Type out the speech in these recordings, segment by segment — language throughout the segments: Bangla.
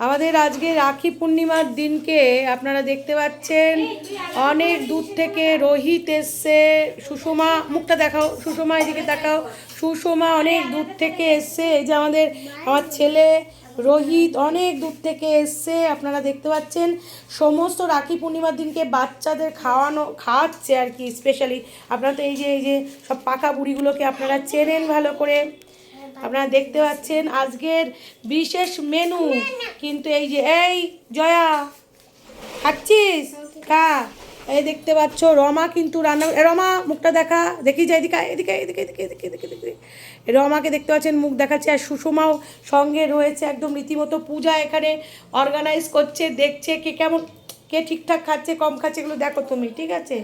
আমাদের আজকে রাখি পূর্ণিমার দিনকে আপনারা দেখতে পাচ্ছেন। অনেক দূর থেকে রোহিত এসছে। সুষমা, মুখটা দেখাও। সুষমা, এদিকে দেখাও সুষমা অনেক দূর থেকে এসছে। এই যে আমাদের, আমার ছেলে রোহিত অনেক দূর থেকে এসছে। আপনারা দেখতে পাচ্ছেন, সমস্ত রাখি পূর্ণিমার দিনকে বাচ্চাদের খাওয়ানো, খাওয়াচ্ছে আর কি স্পেশালি আপনারা তো এই যে এই যে সব পাকা বুড়িগুলোকে আপনারা চেনেন ভালো করে। আপনারা দেখতে পাচ্ছেন আজকের বিশেষ মেনু কিন্তু এই যে, এই জয়া, খাচ্ছিস? খা। এই দেখতে পাচ্ছ, রমা কিন্তু রান্না রমা, মুখটা দেখা। দেখি যে এদিকে এদিকে এদিকে এদিকে এদিকে এদিকে এদিকে রমাকে দেখতে পাচ্ছেন, মুখ দেখাচ্ছে আর সুষমাও সঙ্গে রয়েছে একদম রীতিমতো পূজা এখানে অর্গানাইজ করছে, দেখছে কে কেমন, কে ঠিকঠাক খাচ্ছে, কম খাচ্ছে, এগুলো দেখো তুমি, ঠিক আছে?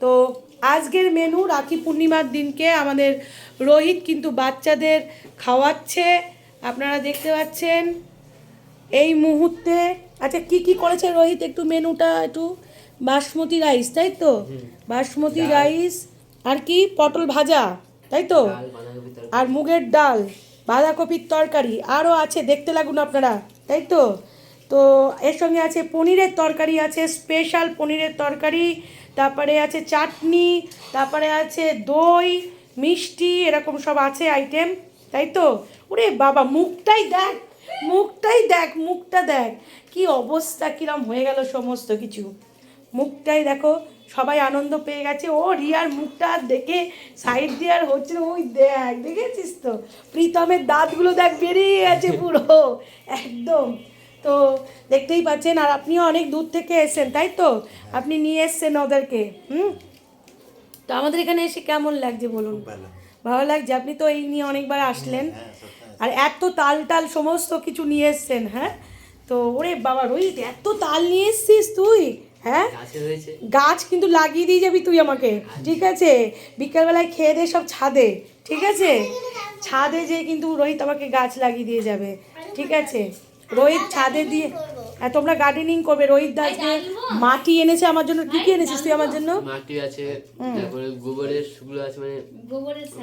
তো আজকের মেনু রাখি পূর্ণিমার দিনকে আমাদের রোহিত কিন্তু বাচ্চাদের খাওয়াচ্ছে। আপনারা দেখতে পাচ্ছেন এই মুহূর্তে। আচ্ছা কি কি করেছে রোহিত একটু মেনুটা একটু? বাসমতি রাইস তাই তো? বাসমতি রাইস আর কি? পটল ভাজা তাই তো? আর মুগের ডাল বাঁধাকপির তরকারি আরও আছে দেখতে লাগুন আপনারা তাই তো? তো এর সঙ্গে আছে পনিরের তরকারি আছে স্পেশাল পনিরের তরকারি। তারপরে আছে চাটনি, তারপরে আছে দই, মিষ্টি, এরকম সব আছে আইটেম তাই তো? ওরে বাবা, মুখটাই দেখ মুখটাই দেখ, মুখটা দেখ। কি অবস্থা, কিরম হয়ে গেল সমস্ত কিছু। মুখটাই দেখো, সবাই আনন্দ পেয়ে গেছে। ও, রিয়ার মুখটা দেখে সাইড দিয়ে আর হচ্ছে ওই দেখ, দেখেছিস তো? প্রীতমের দাঁতগুলো দেখ, বেরিয়ে গেছে পুরো। একদম। তো দেখতেই পাচ্ছেন আর আপনিও অনেক দূর থেকে এসেছেন তাই তো? আপনি নিয়ে এসছেন ওদেরকে হুম? তো আমাদের এখানে এসে কেমন লাগছে বলুন? ভালো। লাগছে আপনি তো এই নিয়ে অনেকবার আসলেন। আর এত তাল টাল সমস্ত কিছু নিয়ে এসছেন হ্যাঁ? তো ওরে বাবা রোহিত এত তাল নিয়ে এসছিস তুই হ্যাঁ? গাছ কিন্তু লাগিয়ে দিয়ে যাবি তুই আমাকে ঠিক আছে? বিকেলবেলায় খেয়ে দে সব ছাদে ঠিক আছে? ছাদে যে কিন্তু রোহিত আমাকে গাছ লাগিয়ে দিয়ে যাবে ঠিক আছে? রোহিত ছাদে দিয়ে হ্যাঁ তোমরা গার্ডেনিং করবে। রোহিত দাসকে মাটি এনেছে আমার জন্য কি কি এনেছিস তুই আমার জন্য? মাটি আছে তারপরে গোবরের শুকনো আছে মানে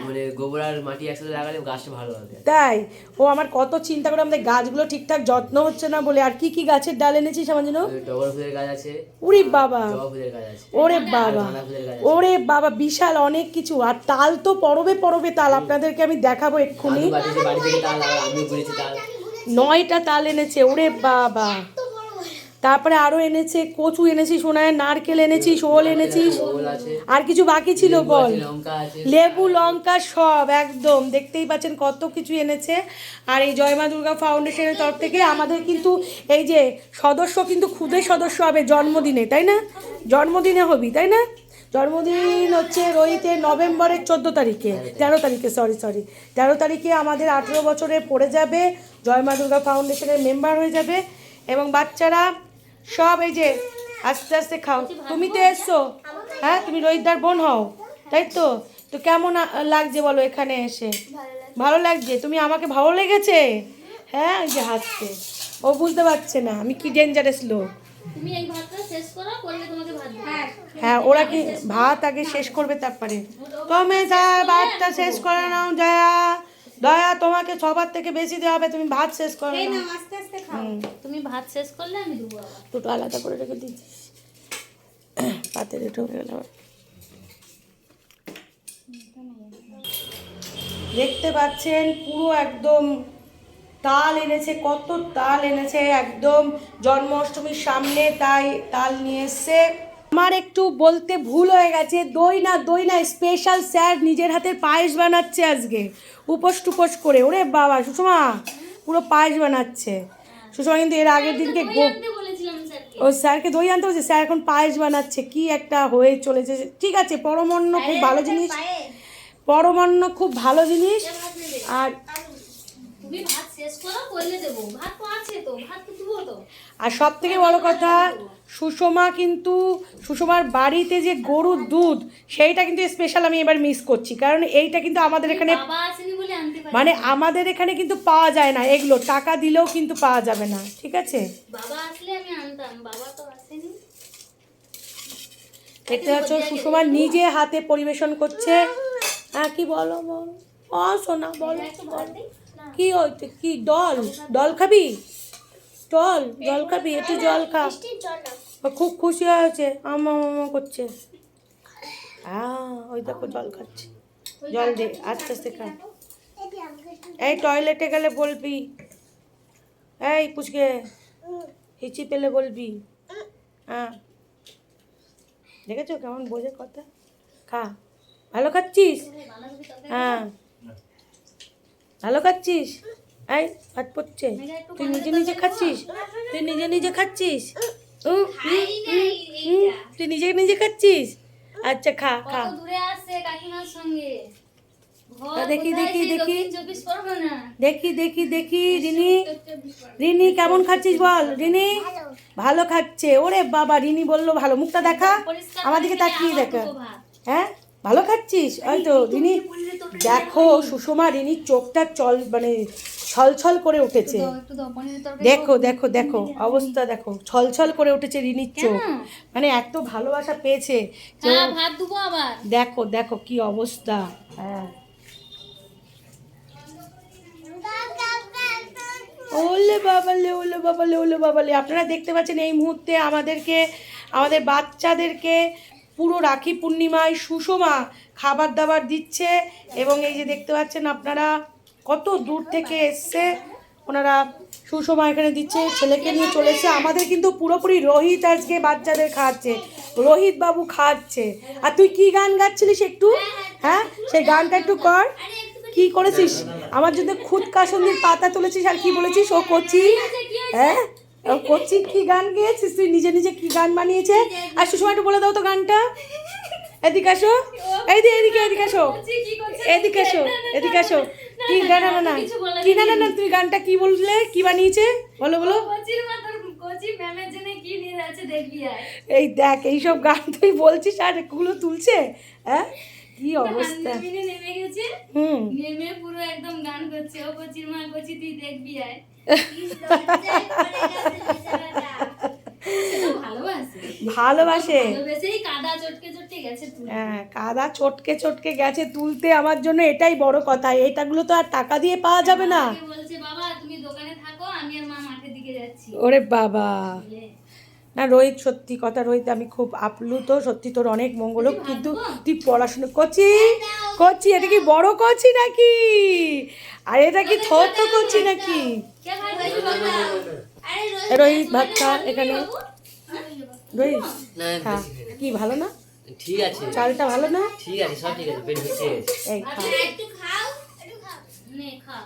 মানে গোবর আর মাটি একসাথে লাগালে গাছটা ভালো হবে। তাই? ও আমার কত চিন্তা করে আমাদের গাছগুলো ঠিকঠাক যত্ন হচ্ছে না বলে আর কি কি গাছের ডাল এনেছিস আমার জন্য? টগর ফুলের গাছ আছে। উরি বাবা। জবা ফুলের গাছ আছে। ওরে বাবা। ফুলের গাছ ওরে বাবা বিশাল অনেক কিছু। আর তাল তো পরবে পরবে তাল আপনাদেরকে আমি দেখাবো এক্ষুনি। আমি তাল। নয়টা তাল এনেছে ওরে বাবা। তারপরে আরও এনেছে কচু এনেছি সোনায় নারকেল এনেছিস ওল এনেছিস আর কিছু বাকি ছিল বল? লেবু লঙ্কা সব একদম। দেখতেই পাচ্ছেন কত কিছু এনেছে। আর এই জয়মা দুর্গা ফাউন্ডেশনের তরফ থেকে আমাদের কিন্তু এই যে সদস্য কিন্তু খুদে সদস্য হবে জন্মদিনে তাই না? জন্মদিনে হবি তাই না? জন্মদিন হচ্ছে রোহিতের নভেম্বরের চোদ্দ তারিখে তেরো তারিখে সরি সরি তেরো তারিখে আমাদের আঠেরো বছরে পড়ে যাবে জয়মা দুর্গা ফাউন্ডেশনের মেম্বার হয়ে যাবে এবং বাচ্চারা সব এই যে আস্তে আস্তে খাও। তুমি তো এসো। হ্যাঁ তুমি রোহিতদার বোন হও। তাই তো? তো কেমন লাগছে বলো এখানে এসে? ভালো লাগছে? তুমি আমাকে ভালো লেগেছে? হ্যাঁ ওই যে হাসছে। ও বুঝতে পারছে না। আমি কি ডেঞ্জারাস লোক? তুমি এই ভাতটা শেষ করো করলে তোমাকে ভাত হ্যাঁ। ওরা কি ভাত আগে শেষ করবে তারপরে। তুমি যা ভাতটা শেষ করে নাও দয়া দয়া তোমাকে সবার থেকে বেশি দেওয়া হবে তুমি ভাত শেষ করে নাও হুম, তুমি ভাত শেষ করলে আমি দেবো দুটো আলাদা করে রেখে দিয়েছিস পাতে দুটো হয়ে গেল দেখতে পাচ্ছেন পুরো একদম তাল এনেছে কত তাল এনেছে একদম জন্মাষ্টমীর সামনে তাই তাল নিয়ে এসছে। আমার একটু বলতে ভুল হয়ে গেছে। দই না দই না স্পেশাল স্যার নিজের হাতের পায়েস বানাচ্ছে আজকে। উপোস টুপোস করে। ওরে বাবা সুষমা পুরো পায়েস বানাচ্ছে। সুষমা কিন্তু এর আগের দিনকে ও স্যারকে দই আনতে বলছে। স্যার এখন পায়েস বানাচ্ছে। কি একটা হয়ে চলেছে। ঠিক আছে পরমান্ন খুব ভালো জিনিস। পরমান্ন খুব ভালো জিনিস। আর তুমি ভাত শেষ করো দেবো। ভাত তো আছে তো। ভাত তো তো। আর সব থেকে বড় কথা সুষমা কিন্তু সুষমার বাড়িতে যে গরুর দুধ সেইটা কিন্তু স্পেশাল আমি এবার মিস করছি। কারণ এইটা কিন্তু আমাদের এখানে মানে আমাদের এখানে কিন্তু পাওয়া যায় না এগুলো টাকা দিলেও কিন্তু পাওয়া যাবে না ঠিক আছে? দেখতে পাচ্ছ সুষমা নিজে হাতে পরিবেশন করছে। হ্যাঁ কি বলো বল? ও সোনা বলো। কি কি ডল ডল খাবি? জল জল খাবি একটু জল খা। খুব খুশি হয়েছে আমা মামা করছে। আহ ওই দেখো জল খাচ্ছে। জল দে আস্তে আস্তে খা। এই টয়লেটে গেলে বলবি। এই পুচকে হিচি পেলে বলবি। হ্যাঁ দেখেছ কেমন বোঝে কথা? খা। ভালো খাচ্ছিস? হ্যাঁ। ভালো খাচ্ছিস? এই ভাত পড়ছে। তুই নিজে নিজে খাচ্ছিস? তুই নিজে নিজে খাচ্ছিস? তুই নিজে নিজে খাচ্ছিস? আচ্ছা খা খা। কত দূরে আসছে কাকিমার সঙ্গে? ঘর তা দেখি, দেখি, দেখি। দেখি দেখি দেখি রিনি। রিনি কেমন খাচ্ছিস বল? রিনি? ভালো। খাচ্ছে। ওরে বাবা রিনি বলল ভালো। মুখটা দেখা। আমার দিকে তাকিয়ে দেখা। হ্যাঁ? ভালো খাচ্ছিস? ওই তো রিনি দেখো সুষমা রিনির চোখটা চল মানে ছলছল করে উঠেছে। দেখো দেখো দেখো অবস্থা দেখো ছলছল করে উঠেছে রিনির চোখ। মানে এত ভালোবাসা পেয়েছে হ্যাঁ দেখো দেখো কি অবস্থা। হ্যাঁ। ওলে বাবালে ওলে বাবালে ওলে বাবালে। আপনারা দেখতে পাচ্ছেন এই মুহূর্তে আমাদেরকে আমাদের বাচ্চাদেরকে পুরো রাখি পূর্ণিমায় সুষমা খাবার দাবার দিচ্ছে এবং এই যে দেখতে পাচ্ছেন আপনারা কত দূর থেকে এসছে। ওনারা সুষমা এখানে দিচ্ছে, ছেলেকে নিয়ে চলে এসছে। আমাদের কিন্তু পুরোপুরি রোহিত আজকে বাচ্চাদের খাওয়াচ্ছে। রোহিত বাবু খাওয়াচ্ছে। আর তুই কি গান গাচ্ছিলিস একটু? হ্যাঁ? সেই গানটা একটু কর। কি করেছিস? আমার জন্য খুদ কাসন্দির পাতা তুলেছিস আর কি বলেছিস? ও কচি। হ্যাঁ? কচি কি গান গেয়েছিস? তুই নিজে নিজে কি গান বানিয়েছে? আর সুষমা একটু বলে দাও তো গানটা। এদিকে আসো। এই দি এদিকে এদিকে আসো। এদিকে আসো এদিকে আসো। কি না না না কি না না না তুই গানটা কি বললে? কি বানিয়েছে? বলো বলো। এই দেখ এইসব গান তুই বলছিস আর এগুলো তুলছে? হ্যাঁ? কি অবস্থা? নেমে গেছে। হুম। নেমে পুরো একদম গান করছে। ও কোচির মা কোচি তুই দেখবি আয় ভালোবাসে। ভালোবাসে কাদা চটকে চটকে গেছে হ্যাঁ কাদা চটকে চটকে গেছে তুলতে আমার জন্য এটাই বড় কথা। এটাগুলো তো আর টাকা দিয়ে পাওয়া যাবে না। ওরে বাবা। না রোহিত সত্যি কথা রোহিত আমি খুব আপ্লুত। সত্যি তোর অনেক মঙ্গল হোক কিন্তু তুই পড়াশুনো করছি করছি এটা কি বড় করছি নাকি? আর এটা কি থর তো করছি নাকি? রোহিত ভাত খা এখানে। রোহিত খা। কি ভালো না? ঠিক আছে। চালটা ভালো না? ঠিক আছে সব ঠিক আছে পেট এই খা একটু খাও একটু খাও নে খা।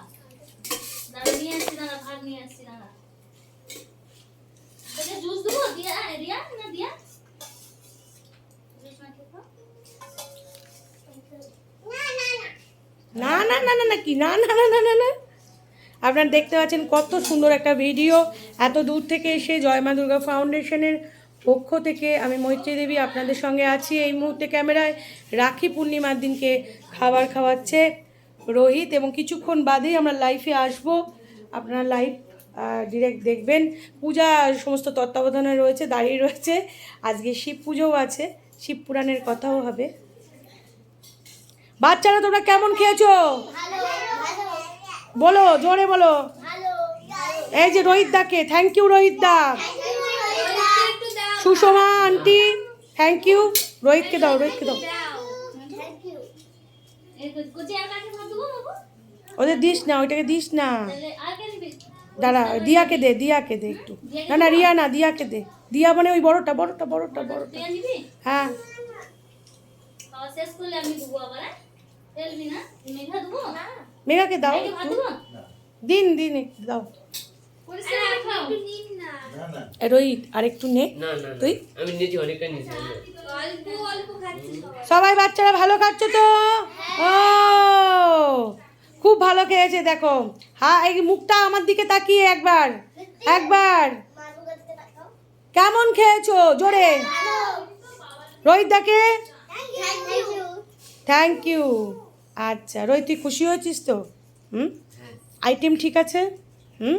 দাঁড়া নিয়ে আসছি দাঁড়া ভাত নিয়ে আসছি দাঁড়া তোকে জুস দেবো দিয়া দিয়া না দিয়া না না না না না না কি? না না না না না না। আপনারা দেখতে পাচ্ছেন কত সুন্দর একটা ভিডিও। এত দূর থেকে এসে জয় মা দুর্গা ফাউন্ডেশনের পক্ষ থেকে আমি মৈত্রী দেবী আপনাদের সঙ্গে আছি। এই মুহূর্তে ক্যামেরায় রাখি পূর্ণিমার দিনকে খাবার খাওয়াচ্ছে রোহিত এবং কিছুক্ষণ বাদেই আমরা লাইভে আসব। আপনারা লাইভ ডিরেক্ট দেখবেন। পূজা সমস্ত তত্ত্বাবধানে রয়েছে, দাঁড়িয়ে রয়েছে। আজকে শিব পুজোও আছে, শিব পুরাণের কথাও হবে। বাচ্চারা, তোমরা কেমন খেয়েছো? বলো জোরে বলো। এই যে রোহিত দাকে thank you Rohit da Sushma aunty thank you রোহিতকে দাও রোহিতকে দাও। ওদের দিস না ওইটাকে দিস না। দাঁড়া দিয়াকে দে দিয়াকে দে একটু। না না রিয়া না দিয়াকে দে। দিয়া মানে ওই বড়টা বড়টা বড়টা বড়টা। হ্যাঁ। শেষ করলে আমি দেবো আবার ফেলবি না মেঘা দেবো? না। মেঘাকে দাও দিন দিন দাও। রোহিত আর একটু নে। না না। না। তুই? সবাই। বাচ্চারা ভালো খাচ্ছ তো? ও খুব ভালো খেয়েছে দেখো। হ্যাঁ এই মুখটা আমার দিকে তাকিয়ে একবার একবার। কেমন খেয়েছো? জোরে। রোহিত দাকে? থ্যাংক ইউ আচ্ছা রোহিত তুই খুশি হয়েছিস তো? হুম? হ্যাঁ। আইটেম ঠিক আছে? হুম?